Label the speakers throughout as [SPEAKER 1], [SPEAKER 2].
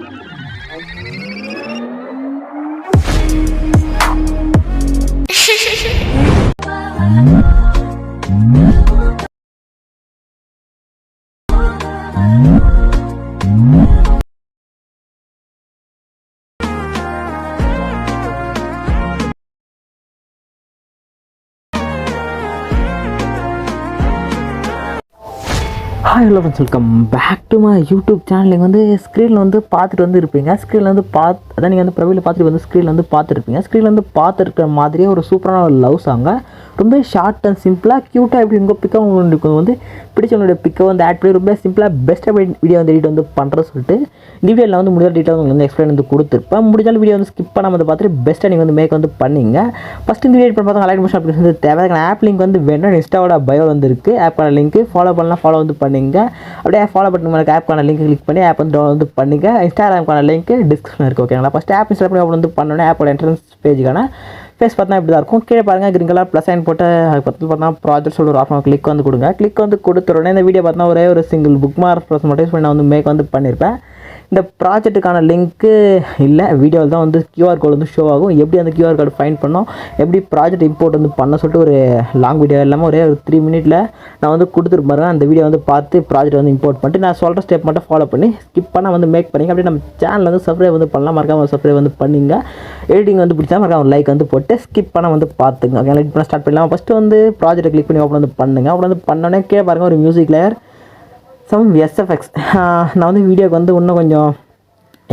[SPEAKER 1] Música hi hello friends welcome back to my YouTube channel நீங்கள் வந்து ஸ்க்ரீனில் வந்து பார்த்துட்டு வந்து இருப்பீங்க. ஸ்க்ரீனில் வந்து பார்த்து அதான் நீங்கள் வந்து ப்ரொஃபைலில் பார்த்துட்டு வந்து ஸ்க்ரீனில் வந்து பார்த்துருப்பீங்க. ஸ்க்ரீனில் வந்து பார்த்துருக்க மாதிரியே ஒரு சூப்பரான ஒரு லவ் சாங்கை ரொம்ப ஷார்ட் அண்ட் சிம்பிளாக க்யூட்டாக எப்படி உங்கள் பிக்கை உங்களுக்கு வந்து பிடிச்சவங்களுடைய பிக்கை வந்து ஆட் பண்ணி ரொம்ப சிம்பிளாக பெஸ்ட்டாக வீடியோ வந்து எடிட் வந்து பண்ணுற சொல்லிட்டு இந்த வீடியோவில் வந்து முடிஞ்ச டீட்டெயில் உங்களுக்கு வந்து எக்ஸ்பிளைன் வந்து கொடுத்துருப்பேன். முடிஞ்சாலும் வீடியோ வந்து ஸ்கிப் பண்ணாமல் வந்து பார்த்துட்டு பெஸ்ட்டாக நீங்கள் வந்து மேக் வந்து பண்ணிங்க. ஃபஸ்ட் இந்த வீடியோ பண்ண பார்த்தா லைக் மோஷன் அப்ளிகேஷன் வந்து தேவை. ஆப் லிங்க் வந்து வேணும் இன்ஸ்டாவோட பயோ வந்து இருக்குது ஆப்பான லிங்க் ஃபாலோ பண்ணலாம் ஃபாலோ வந்து பண்ணிங்க. அப்படியே ஃபாலோ பண்ணி மேலே ஆப்க்கான லிங்க் கிளிக் பண்ணி ஆப் வந்து டவுன்லோட் வந்து பண்ணிங்க. இன்ஸ்டாகிராம்க்கான லிங்க் டிஸ்கிரிப்ஷன் இருக்குது ஓகேங்களா ஃபஸ்ட் ஆப் இன்ஸ்டால் பண்ணி வந்து பண்ணோன்னே ஆப்போட என்ட்ரன்ஸ் பேஜுக்கான ஃபேஸ் பார்த்தா இப்படி தான் இருக்கும். கீழே பாருங்கள் கிரீன் கலர் ப்ளஸ் சைன் போட்டு அது பற்றி பார்த்தா ப்ராஜெக்ட் சொல்லி ஒரு ஆஃப் கிளிக் வந்து கொடுங்க. கிளிக் வந்து கொடுத்த உடனே இந்த வீடியோ பார்த்தா ஒரே ஒரு சிங்கிள் புக் மார்க் ப்ளஸ் மட்டும் பண்ணி நான் வந்து மேக் வந்து பண்ணியிருப்பேன் இந்த ப்ராஜெக்ட்டுக்கான லிங்க்கு இல்லை. வீடியோவில் தான் வந்து கியூஆர் கோட் வந்து ஷோ ஆகும். எப்படி அந்த கியூஆர் கோடு ஃபைன் பண்ணோம்? எப்படி ப்ராஜெக்ட் இம்போர்ட் வந்து பண்ண சொல்லிட்டு ஒரு லாங் வீடியோ இல்லாமல் ஒரே ஒரு த்ரீ மினிட்ல நான் வந்து கொடுத்துருப்பாருங்க அந்த வீடியோ வந்து பார்த்து ப்ராஜெக்ட் வந்து இம்போர்ட் பண்ணிட்டு நான் சொல்கிற ஸ்டெப் மட்டும் ஃபாலோ பண்ணி ஸ்கிப் பண்ணால் வந்து மேக் பண்ணிங்க. அப்படியே நம்ம சேனல் வந்து சப்ஸ்கிரைப் வந்து பண்ணலாம். மறக்காமல் சப்ஸ்கிரைப் வந்து பண்ணிங்க. எடிட்டிங் வந்து பிடிச்சா மறக்காம லைக் வந்து போட்டு ஸ்கிப் பண்ண வந்து பார்த்துங்க. ஓகே எடிட் பண்ண ஸ்டார்ட் பண்ணலாம்? ஃபஸ்ட்டு வந்து ப்ராஜெக்ட் கிளிக் பண்ணி ஓப்பன் வந்து பண்ணுங்க. ஓப்பன் வந்து பண்ணோன்னே கே பாருங்க ஒரு மியூசிக் லேயர் சம் எஸ்எஃப்எக்ஸ் நான் வந்து வீடியோக்கு வந்து இன்னும் கொஞ்சம்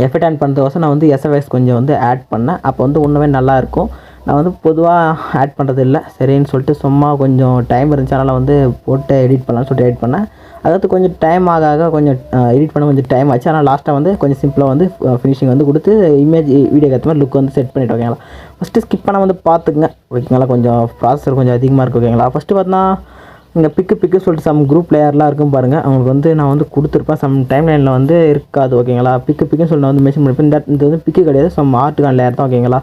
[SPEAKER 1] எஃபெக்ட் ஆன் பண்ணுறதுக்கோசம் நான் வந்து எஸ்எஃப்எக்ஸ் கொஞ்சம் வந்து ஆட் பண்ணேன். அப்போ வந்து இன்னுமே நல்லாயிருக்கும் நான் வந்து பொதுவாக ஆட் பண்ணுறது இல்லை. சரின்னு சொல்லிட்டு சும்மா கொஞ்சம் டைம் இருந்துச்சு அதனால் வந்து போட்டு எடிட் பண்ணலாம்னு சொல்லிட்டு எடிட் பண்ணேன். அதாவது கொஞ்சம் டைம் ஆக ஆக கொஞ்சம் எடிட் பண்ண கொஞ்சம் டைம் ஆச்சு. ஆனால் லாஸ்ட்டாக வந்து கொஞ்சம் சிம்பிளாக வந்து ஃபினிஷிங் வந்து கொடுத்து இமேஜ் வீடியோ கற்று மாதிரி லுக் வந்து செட் பண்ணிட்டு ஓகேங்களா ஃபஸ்ட்டு ஸ்கிப் பண்ண வந்து பார்த்துக்குங்க. ஓகேங்களா கொஞ்சம் ப்ராசஸர் கொஞ்சம் அதிகமாக இருக்குது ஓகேங்களா ஃபஸ்ட்டு பார்த்தா இந்த பிக்கு பிக்கு சொல்லிட்டு சம் குரூப் லேயர்லாம் இருக்கும் பாருங்கள் அவங்களுக்கு வந்து நான் வந்து கொடுத்துருப்பேன். சம் டைம் லைனில் வந்து இருக்காது ஓகேங்களா பிக்கு பிக்குன்னு சொல்லி நான் வந்து மென்ஷன் பண்ணிப்பேன் இந்த இது வந்து பிக்கு கிடையாது. சம் ஆர்ட்டுக்கான லேயர் தான் ஓகேங்களா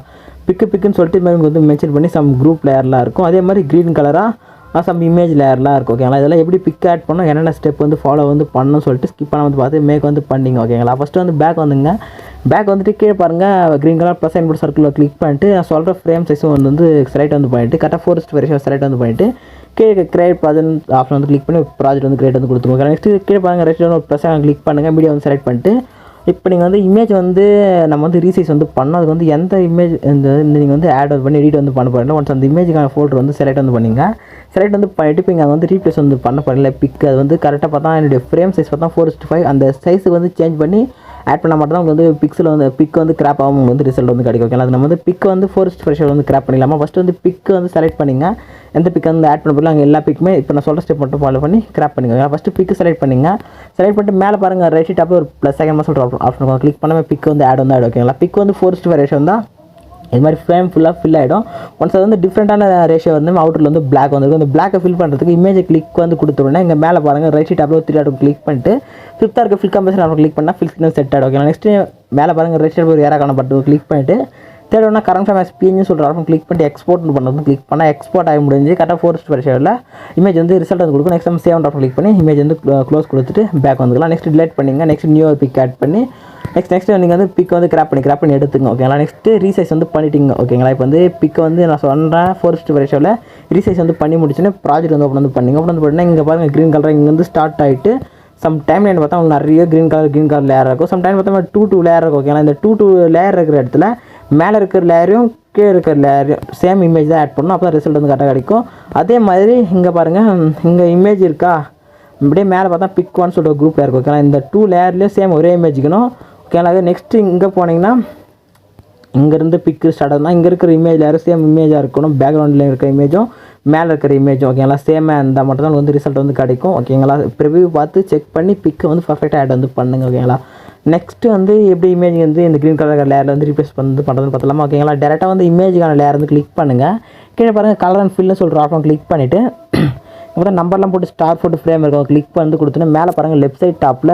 [SPEAKER 1] பிக்கு பிக்குன்னு சொல்லிட்டு இது மாதிரி இவங்க வந்து மென்ஷன் பண்ணி சம் குரூப் லேயர்லாம் இருக்கும். அதே மாதிரி க்ரீன் கலராக சம் இமேஜ் லேயர்லாம் இருக்கும் ஓகேங்களா இதெல்லாம் எப்படி பிக் ஆட் பண்ணோம் என்னென்ன ஸ்டெப் வந்து ஃபாலோ வந்து பண்ணணும் சொல்லிட்டு ஸ்கிப் பண்ண வந்து பார்த்து மேக் வந்து பண்ணிங்க ஓகேங்களா ஃபஸ்ட்டு வந்து பேக் வந்துங்க. பேக் வந்துட்டு கீழே பாருங்கள் க்ரீன் கலர் ப்ளஸ் அண்ட் சர்க்கிளில் கிளிக் பண்ணிட்டு நான் சொல்கிற ஃப்ரேம் சைஸும் வந்து வந்து செலக்ட் வந்து பண்ணிவிட்டு கரெக்டாக ஃபோர்ஸ்ட் வரைக்கும் செலக்ட் வந்து பண்ணிவிட்டு கீழே கிரியேட் ப்ராஜெக்ட் ஆப்ஷன் வந்து கிளிக் பண்ணி ப்ராஜெக்ட் வந்து கிரியேட் வந்து கொடுத்துருவோம். நெக்ஸ்ட் கீழே பாருங்கள் ரெஸ்ட் ஒரு ப்ளஸ் கிளிக் பண்ணுங்கள் மீடியா வந்து செலக்ட் பண்ணிட்டு. இப்போ நீங்கள் வந்து இமேஜ் வந்து நம்ம வந்து ரீசைஸ் வந்து பண்ணோம் அதுக்கு வந்து எந்த இமேஜ் இந்த நீங்கள் வந்து ஆட் பண்ணி எடிட் வந்து பண்ண போகிறீங்க ஒன்ஸ் அந்த இமேஜுக்கான ஃபோட்டோ வந்து செலக்ட் வந்து பண்ணிங்க. செலக்ட் வந்து பண்ணிட்டு இப்போ இங்கே வந்து ரீப்ளேஸ் வந்து பண்ண போகிறீங்களா பிக் அது வந்து கரெக்டாக பார்த்தா என்னுடைய ஃப்ரேம் சைஸ் பார்த்தா ஃபோர் ஃபைவ் அந்த சைஸுக்கு வந்து சேஞ்ச் பண்ணி ஆட் பண்ணால் மட்டும் தான் உங்களுக்கு வந்து பிக்ஸில் வந்து பிக் வந்து கிராப் ஆகும் உங்களுக்கு வந்து ரிசல்ட் வந்து கிடைக்கும். ஓகேங்களா? அது நம்ம வந்து பிக் வந்து ஃபோர்ஸ்ட் ஃப்ரெஷர் வந்து கிராப் பண்ணிடலாமா? ஃபஸ்ட்டு வந்து பிக் வந்து செலக்ட் பண்ணிங்க. எந்த பிக் வந்து ஆட் பண்ண போகிறோம் அங்கே எல்லா பிக்குமே இப்போ நான் சொல்கிற ஸ்டெப் மட்டும் ஃபாலோ பண்ணி கிராப் பண்ணிக்கோங்க. ஃபஸ்ட்டு பிக்கு செலக்ட் பண்ணிங்க. செலக்ட் பண்ணிட்டு மேலே பாருங்கள் ரைட் டாப்பில் ஒரு ப்ளஸ் செகண்ட் சொல்கிற ஆப்ஷன் கிளிக் பண்ணாமல் பிக் வந்து ஆட் வந்து ஆட் ஓகேங்களா பிக் வந்து ஃபோர்ஸ்ட் ரேஷன் தான் இது மாதிரி ஃப்ரேம் ஃபுல்லாக ஃபில் ஆகிடும் ஒன்ஸ் அது வந்து டிஃப்ரெண்ட்டான ரேஷியோ வந்து அவுட்டரில் வந்து பிளாக் வந்துருக்கு அந்த பிளாக்கை ஃபில் பண்ணுறதுக்கு இமேஜை கிளிக் வந்து கொடுத்தோடனே இங்கே மேலே பாருங்கள் ரைட் சைட் டாப்பில் த்ரீ ஆட்டும் கிளிக் பண்ணிட்டு ஃபிஃப்த்தாக இருக்க ஃபில் கம்பெஷன் ஆப்ஷன் கிளிக் பண்ணால் ஃபில் ஸ்க்ரீன் செட் ஆகிடும் ஓகே நெக்ஸ்ட் மேலே பாருங்கள் ரைட் சைட் ஒரு ஏரா காணப்பட்டு கிளிக் பண்ணிட்டு தேர்ட் ஒன்றா கரண்ட் ஃபேம் பிஎன்னு சொல்கிற ஆப்ஷன் கிளிக் பண்ணி எக்ஸ்போர்ட் பண்ணுறது கிளிக் பண்ணால் எக்ஸ்போர்ட் ஆகி முடிஞ்சு கரெக்டாக ஃபோர்ஸ்ட் வெரிஷனில் இமேஜ் வந்து ரிசல்ட் வந்து கொடுக்கும். நெக்ஸ்ட் நம்ம சேவ் ஆப்ஷன் கிளிக் பண்ணி இமேஜ் வந்து க்ளோஸ் கொடுத்துட்டு பேக் வந்துக்கலாம். நெக்ஸ்ட் டிலேட் பண்ணிங்க. நெக்ஸ்ட் நியூ பிக் ஆட் பண்ணி நெக்ஸ்ட் நெக்ஸ்ட் நீங்கள் வந்து பிக் வந்து கிராப் பண்ணி கிராப் பண்ணி எடுத்துங்க. ஓகேங்களா நெக்ஸ்ட்டு ரீசைஸ் வந்து பண்ணிட்டீங்க. ஓகேங்களா இப்போ வந்து பிக் வந்து நான் சொல்கிறேன் ஃபோர்ஸ்ட் வெரிஷனில் ரீசைஸ் வந்து பண்ணி முடிச்சுன்னு ப்ராஜெக்ட் வந்து ஓப்பன் வந்து பண்ணிங்க. ஓப்பன் வந்து பண்ணிங்கன்னா இங்கே பாருங்கள் க்ரீன் கலர் இங்கே வந்து ஸ்டார்ட் ஆகிட்டு சம் டைம் லைன் பார்த்தா உங்களுக்கு நிறைய green colour green colour layer இருக்கும். சம் டைம் பார்த்தா டூ டூ லேயர் இருக்கும். ஓகேங்களா இந்த டூ டூ லேயர் இருக்கிற இடத்துல மேலே இருக்கிற லேயரையும் கீழே இருக்கிற லேயரையும் சேம் இமேஜ் தான் ஆட் பண்ணணும். அப்போ தான் ரிசல்ட் வந்து கரெக்டாக கிடைக்கும். அதே மாதிரி இங்கே பாருங்கள் இங்கே இமேஜ் இருக்கா? இப்படியே மேலே பார்த்தா பிக் ஒன் சொல்லிட்டு குரூப் லேயர் இருக்கும் ஓகேங்களா? இந்த டூ லேயர்லேயும் சேம் ஒரே இமேஜிக்கணும் ஓகேங்களா? அதே நெக்ஸ்ட்டு இங்கே போனீங்கன்னா இங்கேருந்து பிக்கு ஸ்டார்ட் ஆகுதுனா இங்கே இருக்கிற இமேஜ் யாரும் சேம் இமேஜாக இருக்கணும். பேக்ரவுண்டில் இருக்கிற இமேஜும் மேலே இருக்கிற இமேஜும் ஓகேங்களா? சேமாக இருந்தால் மட்டும்தான் வந்து ரிசல்ட் வந்து கிடைக்கும். ஓகேங்களா? ப்ரிவியூ பார்த்து செக் பண்ணி பிக்கை வந்து பர்ஃபெக்டாக ஆட் வந்து பண்ணுங்கள் ஓகேங்களா? நெக்ஸ்ட்டு வந்து எப்படி இமேஜ் வந்து இந்த க்ரீன் கலர் லேயரில் வந்து ரீப்ளேஸ் பண்ணி பண்ணுறதுன்னு பார்த்தலாமா ஓகேங்களா டேரெக்டாக வந்து இமேஜுக்கான லேயர் வந்து கிளிக் பண்ணுங்கள் கீழே பாருங்கள் கலர் அண்ட் ஃபில்னு சொல்கிற ஆப்ஷன் கிளிக் பண்ணிவிட்டு அப்புறம் நம்பர்லாம் போட்டு ஸ்டார் போட்டு ஃப்ரேம் இருக்கும் கிளிக் பண்ணி கொடுத்துட்டு மேலே பாருங்கள் லெஃப்ட் சைட் டாப்பில்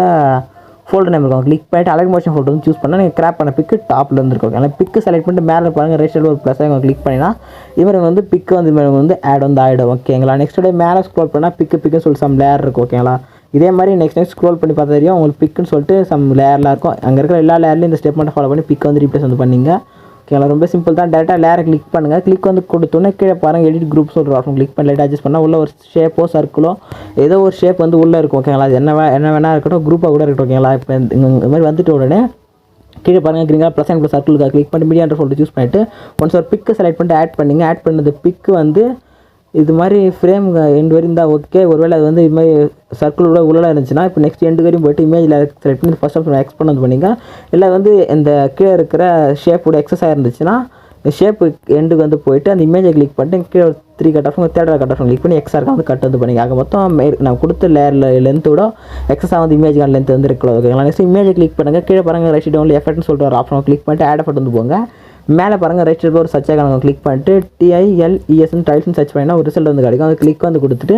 [SPEAKER 1] ஃபோல்டர் நேம் இருக்கும் கிளிக் பண்ணிட்டு அலர்ட் மோஷன் ஃபோட்டோ வந்து சூஸ் பண்ணால் நீங்கள் கிராப் பண்ண பிக்கு டாப்பில் இருந்துருக்கும் ஆனால் பிக்கு செலக்ட் பண்ணிட்டு மேலே பாருங்கள் ரெஜிஸ்டர் ஒரு ப்ளஸ் இவங்க கிளிக் பண்ணினா இவங்க வந்து பிக்கு வந்து இவங்க வந்து ஆட் வந்து ஆகிடும் ஓகேங்களா நெக்ஸ்ட் டே மேலே ஸ்க்ரோல் பண்ணால் பிக்கு பிக்குன்னு சொல்லி சம் லேயர் இருக்கும் ஓகேங்களா இதே மாதிரி நெக்ஸ்ட் நெக்ஸ்ட் ஸ்க்ரோல் பண்ணி பார்த்தா தெரியும். உங்களுக்கு பிக்குன்னு சொல்லிட்டு சம் லேயர்லாம் இருக்கும். அங்கே இருக்கிற எல்லா லேயர்லையும் இந்த ஸ்டெப் மட்டும் ஃபாலோ பண்ணி பிக் வந்து ரீப்ளேஸ் வந்து பண்ணிங்க. ஓகேங்களா ரொம்ப சிம்பிள் தான். டேரெக்டாக லேரை கிளிக் பண்ணுங்கள் கிளிக் வந்து கொடுத்தோன்னே கீழே பாருங்கள் எடிட் குரூப் சொல்கிற ஆப்ஷன் கிளிக் பண்ணி லைட் அட்ஜஸ்ட் பண்ணால் உள்ள ஒரு ஷேப்போ சர்க்கிளோ ஏதோ ஒரு ஷேப் வந்து உள்ளே இருக்கும் ஓகேங்களா அது என்ன என்ன வேணா இருக்கட்டும் குரூப்பாக கூட இருக்கட்டும் ஓகேங்களா இப்போ இந்த மாதிரி வந்துட்டு உடனே கீழே பாருங்கள் கிரீங்களா plus and plus circle click பண்ணி மீடியான்ற ஃபோல்டர் சூஸ் பண்ணிட்டு ஒன்ஸ் ஒரு பிக்கு செலக்ட் பண்ணிட்டு ஆட் பண்ணிங்க. ஆட் பண்ணது பிக்கு வந்து இது மாதிரி ஃப்ரேம் எண்டு வரையும் இருந்தால் ஓகே ஒருவேளை அது வந்து இது மாதிரி சர்க்கிளோட உள்ள இருந்துச்சுன்னா இப்போ நெக்ஸ்ட் எண்டு வரையும் போயிட்டு இமேஜில் செலக்ட் பண்ணி ஃபஸ்ட் ஆப்ஷன் எக்ஸ்பெண்ட் வந்து பண்ணிங்க இல்லை வந்து இந்த கீழே இருக்கிற ஷேப்போட எக்ஸஸ் இருந்துச்சுன்னா இந்த ஷேப்பு எண்டுக்கு வந்து போயிட்டு அந்த இமேஜை கிளிக் பண்ணிட்டு கீழே three cut off third cut off click பண்ணி எக்ஸாக வந்து கட் வந்து பண்ணிங்க ஆக மொத்தம் நான் கொடுத்த லேயரில் லென்த்தோட எக்ஸஸாக வந்து இமேஜ் லென்த் வந்து இருக்கலாம் ஓகேங்களா நெக்ஸ்ட் இமேஜை கிளிக் பண்ணுங்கள் கீழே பாருங்கள் ரைட் டவுனில் எஃபெக்ட்னு சொல்லிட்டு ஒரு ஆப்ஷன் கிளிக் பண்ணிட்டு ஆட் எஃபெக்ட் வந்து போங்க. மேலே பாருங்கள் ரைட் சைடில் ஒரு சர்ச் ஆகணும் கிளிக் பண்ணிட்டு டிஐஎல்இஎஸ்னு டைல்ஸ்னு சர்ச் பண்ணினா ஒரு ரிசல்ட் வந்து கிடைக்கும். அது கிளிக் வந்து கொடுத்துட்டு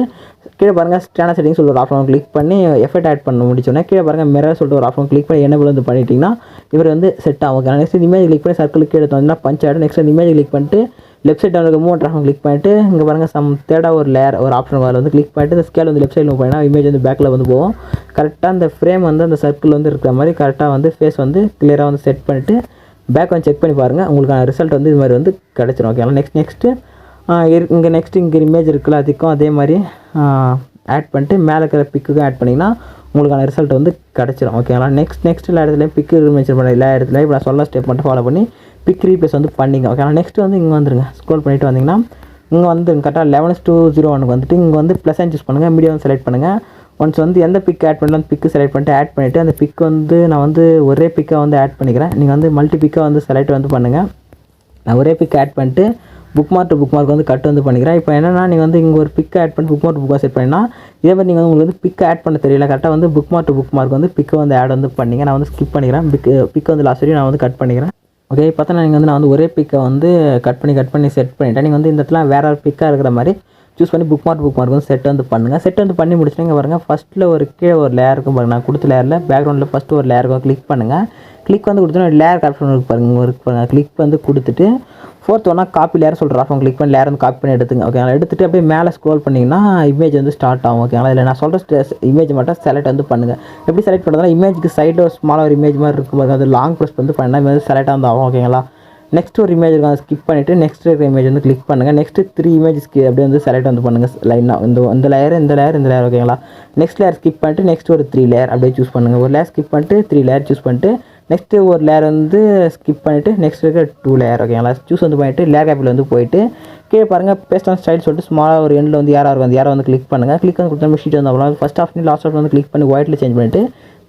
[SPEAKER 1] கீழே பாருங்கள் ஸ்டாண்டர்ட் செட்டிங் சொல்லிட்டு ஒரு ஆப்ஷன் கிளிக் பண்ணி எஃபெக்ட் ஆட் பண்ண முடிச்சோன்னே கீழே பாருங்கள் மிரர் சொல்லிட்டு ஒரு ஆப்ஷன் கிளிக் பண்ணி என்ன வந்து பண்ணிட்டீங்கன்னா இவர் வந்து செட் ஆகும். ஓகே நெக்ஸ்ட் இமேஜ் கிளிக் பண்ணி சர்க்கிள் கீழே வந்தீங்கன்னா பஞ்ச் ஆகிடும் நெக்ஸ்ட் இமேஜ் கிளிக் பண்ணிட்டு லெஃப்ட் சைட் டவுனுக்கு மூவ் ஆப்ஷன் கிளிக் பண்ணிட்டு இங்கே பாருங்கள் சம் தேர்டாக ஒரு லேயர் ஒரு ஆப்ஷன் வந்து கிளிக் பண்ணிட்டு இந்த ஸ்கேல் வந்து லெஃப்ட் சைடில் மூவ் பண்ணினா இமேஜ் வந்து பேக்கில் வந்து போகும். கரெக்டாக அந்த ஃப்ரேம் வந்து அந்த சர்க்கிள் வந்து இருக்கிற மாதிரி கரெக்டாக வந்து ஃபேஸ் வந்து கிளியராக வந்து செட் பண்ணிவிட்டு பேக் வந்து செக் பண்ணி பாருங்கள் உங்களுக்கான ரிசல்ட் வந்து இது மாதிரி வந்து கிடச்சிரும். ஓகேங்களா நெக்ஸ்ட் நெக்ஸ்ட்டு இங்கே நெக்ஸ்ட் இங்கே இமேஜ் இருக்குல்ல அதுக்கும் அதே மாதிரி ஆட் பண்ணிட்டு மேலே இருக்கிற பிக்குக்கும் ஆட் பண்ணிங்கன்னா உங்களுக்கான ரிசல்ட் வந்து கிடச்சிரும். ஓகேங்களா நெக்ஸ்ட் நெக்ஸ்ட் எல்லா இடத்துலையும் பிக்கு மென்ஷன் பண்ண எல்லா இடத்துலையும் இப்போ நான் சொல்ல ஸ்டெப் மட்டும் ஃபாலோ பண்ணி பிக் ரீப்ளேஸ் வந்து பண்ணிங்க. ஓகேங்களா நெக்ஸ்ட் வந்து இங்கே வந்துருங்க. ஸ்க்ரோல் பண்ணிட்டு வந்தீங்கன்னா இங்கே வந்து கரெக்டாக லெவன்ஸ் டூ ஜீரோ ஒனுக்கு வந்துட்டு இங்கே வந்து ப்ளஸ் சூஸ் பண்ணுங்கள் மீடியம் செலக்ட் பண்ணுங்கள் ஒன்ஸ் வந்து எந்த பிக் ஆட் பண்ணலாம் பிக்கு செலக்ட் பண்ணிட்டு ஆட் பண்ணிவிட்டு அந்த பிக் வந்து நான் வந்து ஒரே பிக்கை வந்து ஆட் பண்ணிக்கிறேன். நீங்கள் வந்து மல்டி பிக்கை வந்து செலக்ட் வந்து பண்ணுங்கள் நான் ஒரே பிக் ஆட் பண்ணிட்டு bookmark to bookmark வந்து கட் வந்து பண்ணிக்கிறேன். இப்போ என்னென்னா நீங்கள் வந்து இங்கே ஒரு பிக் ஆட் பண்ணி புக் மார்க் புக்காக செட் பண்ணினா இதே மாதிரி நீங்கள் வந்து உங்களுக்கு வந்து பிக் ஆட் பண்ண தெரியல. கரெக்டாக வந்து bookmark to bookmark வந்து பிக்கை வந்து ஆட் வந்து பண்ணிங்க. நான் வந்து ஸ்கிப் பண்ணிக்கிறேன். பிக் பிக் வந்து லாஸ்ட் வரையும் நான் வந்து கட் பண்ணிக்கிறேன். ஓகே பார்த்தா நீங்கள் வந்து நான் வந்து ஒரே பிக்கை வந்து கட் பண்ணி கட் பண்ணி செட் பண்ணிட்டேன். நீங்கள் வந்து இந்த இடத்துல வேறு ஒரு பிக்காக இருக்கிற மாதிரி சூஸ் பண்ணி புக் மார்க் புக் மார்க் வந்து செட் வந்து பண்ணுங்கள் செட் வந்து பண்ணி முடிச்சுட்டு பாருங்கள் ஃபஸ்ட்டில் ஒரு கீழே ஒரு லேயர் இருக்கும் பாருங்கள் நான் கொடுத்த லேயரில் பேக்ரவுண்டில் ஃபஸ்ட்டு ஒரு லேயர் இருக்கும். கிளிக் பண்ணுங்கள் கிளிக் வந்து கொடுத்தோன்னா லேயர் ஆப்ஷன் இருக்கு பாருங்க. இருக்கு பாருங்கள் கிளிக் வந்து கொடுத்துட்டு ஃபோர்த் ஒன்றா காப்பி லேயர் சொல்கிற ஆப்ஷன் கிளிக் பண்ணி லேயர் வந்து காப்பி பண்ணி எடுத்துங்க. ஓகேங்களா எடுத்துட்டு அப்படியே மேலே ஸ்க்ரோல் பண்ணிங்கன்னா இமேஜ் வந்து ஸ்டார்ட் ஆகும். ஓகேங்களா இல்லை நான் சொல்கிற இமேஜ் மட்டும் செலக்ட் வந்து பண்ணுங்கள் எப்படி செலக்ட் பண்ணுறதுனா இமேஜுக்கு சைடில் ஒரு ஸ்மாலாக ஒரு இமேஜ் மாதிரி இருக்கும் பாருங்கள் அது லாங் ப்ரெஸ் வந்து பண்ணால் செலக்ட் வந்து ஆகும். ஓகேங்களா நெக்ஸ்ட் ஒரு இமேஜ் இருக்கும் அதை ஸ்கிப் பண்ணிவிட்டு நெக்ஸ்ட் இருக்கிற இமேஜ் வந்து கிளிக் பண்ணுங்கள் நெக்ஸ்ட்டு த்ரீ இமேஜஸ்க்கு அப்படியே வந்து செலக்ட் வந்து பண்ணுங்கள் லைனாக இந்த இந்த லேயர் இந்த லேயர் இந்த லேயர் ஓகேங்களா நெக்ஸ்ட் லேயர் ஸ்கிப் பண்ணிட்டு நெக்ஸ்ட் ஒரு த்ரீ லேயர் அப்படியே சூஸ் பண்ணுங்கள் ஒரு லேயர் ஸ்கிப் பண்ணிட்டு த்ரீ லேயர் சூஸ் பண்ணிட்டு நெக்ஸ்ட்டு ஒரு லேயர் வந்து ஸ்கிப் பண்ணிவிட்டு நெக்ஸ்ட் இருக்கிற டூ லேயர் ஓகேங்களா சூஸ் வந்து பண்ணிவிட்டு லேயர் கேப்பில் வந்து போயிட்டு கீழே பாருங்கள் பேஸ்ட் ஆன் ஸ்டைல் சொல்லிட்டு ஸ்மாலாக ஒரு எண்டில் வந்து யாராக இருக்கும் அந்த யாரை வந்து கிளிக் பண்ணுங்கள் கிளிக் வந்து கொடுத்தா ஷீட் வந்து அவ்வளோ ஃபஸ்ட் ஆப்ஷன் லாஸ்ட் ஆப்ஷன் வந்து கிளிக் பண்ணி ஒயிட்டில் சேஞ்ச் பண்ணிட்டு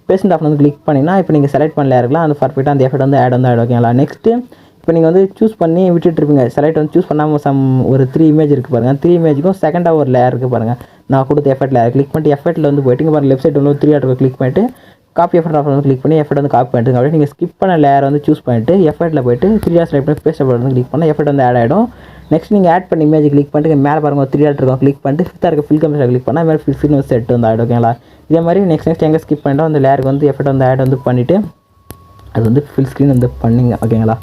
[SPEAKER 1] பேஸ்ட் ஆப்ஷன் வந்து கிளிக் பண்ணினா இப்போ நீங்கள் செலக்ட் பண்ணல இருக்கலாம். அந்த பர்ஃபெக்டாக அந்த எஃபெக்ட் வந்து ஆட் வந்து ஆட் ஓகேங்களா நெக்ஸ்ட்டு இப்போ நீங்கள் வந்து சூஸ் பண்ணி விட்டுட்டு இருப்பீங்க. செலக்ட் வந்து சூஸ் பண்ணாமல் சம் ஒரு த்ரீ இமேஜ் இருக்குது பாருங்கள் த்ரீ இமேஜுக்கும் செகண்டாக ஒரு லேயர் இருக்குது பாருங்கள் நான் கொடுத்த எஃபெக்ட் லேயர் கிளிக் பண்ணிட்டு எஃபெக்ட்டில் வந்து போயிட்டு பாருங்கள் லெஃப்ட் சைடு வந்து த்ரீ ஆட்டோ கிளிக் பண்ணிட்டு காப்பி எஃபெக்ட் ஆஃபர் வந்து கிளிக் பண்ணி எஃபெக்ட் வந்து காப்பி பண்ணிட்டு அப்படியே நீங்கள் ஸ்கிப் பண்ண லேயர் வந்து சூஸ் பண்ணிட்டு எஃபெக்ட்டில் போயிட்டு த்ரீ ஆர் செலக்ட் பண்ணி பேஸ்ட் வந்து கிளிக் பண்ணால் எஃபெக்ட் வந்து ஆட் ஆகிடும் நெக்ஸ்ட் நீங்கள் ஆட் பண்ணி இமேஜ் கிளிக் பண்ணிட்டு மேலே பாருங்கள் ஒரு த்ரீ ஆட் இருக்கும் கிளிக் பண்ணிட்டு ஃபிஃப்த்தாக இருக்க ஃபில் கமிஷன் கிளிக் பண்ணால் மேலே ஃபில் வந்து செட் வந்து ஆகிடும் ஓகேங்களா இதே மாதிரி நெக்ஸ்ட் நெக்ஸ்ட் எங்கே ஸ்கிப் பண்ணிட்டோம் அந்த லேயருக்கு வந்து எஃபெக்ட் வந்து ஆட் வந்து பண்ணிவிட்டு அது வந்து ஃபில் ஸ்க்ரீன் வந்து பண்ணிங்க. ஓகேங்களா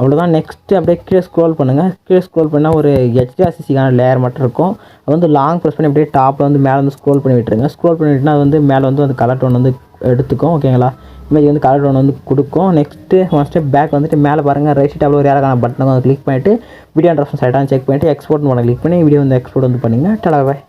[SPEAKER 1] அவ்வளோதான் நெக்ஸ்ட்டு அப்படியே கீழே ஸ்க்ரோல் பண்ணுங்கள் கீழே ஸ்க்ரோல் பண்ணால் ஒரு ஹெச்டிஆர்சிசிக்கான லேயர் மட்டும் இருக்கும். அது வந்து லாங் ப்ரெஸ் பண்ணி அப்படியே டாப்பில் வந்து மேலே வந்து ஸ்க்ரோல் பண்ணி விட்டுருங்க. ஸ்க்ரோல் பண்ணி விட்டுனா அது வந்து மேலே வந்து அந்த கலர் டோன் வந்து எடுத்துக்கும். ஓகேங்களா இமேஜ் வந்து கலர் டோன் வந்து கொடுக்கும். நெக்ஸ்ட்டு ஒன் ஸ்டெப் பேக் வந்துட்டு மேலே பாருங்கள் ரைட் டேபிள் ஒரு ஏழக்கான பட்டன் வந்து கிளிக் பண்ணிவிட்டு வீடியோ ஆப்ஷன் சைட்டாக செக் பண்ணிவிட்டு எக்ஸ்போர்ட் பண்ண கிளிக் பண்ணி வீடியோ வந்து எக்ஸ்போர்ட் வந்து பண்ணிங்க. டலா பாய்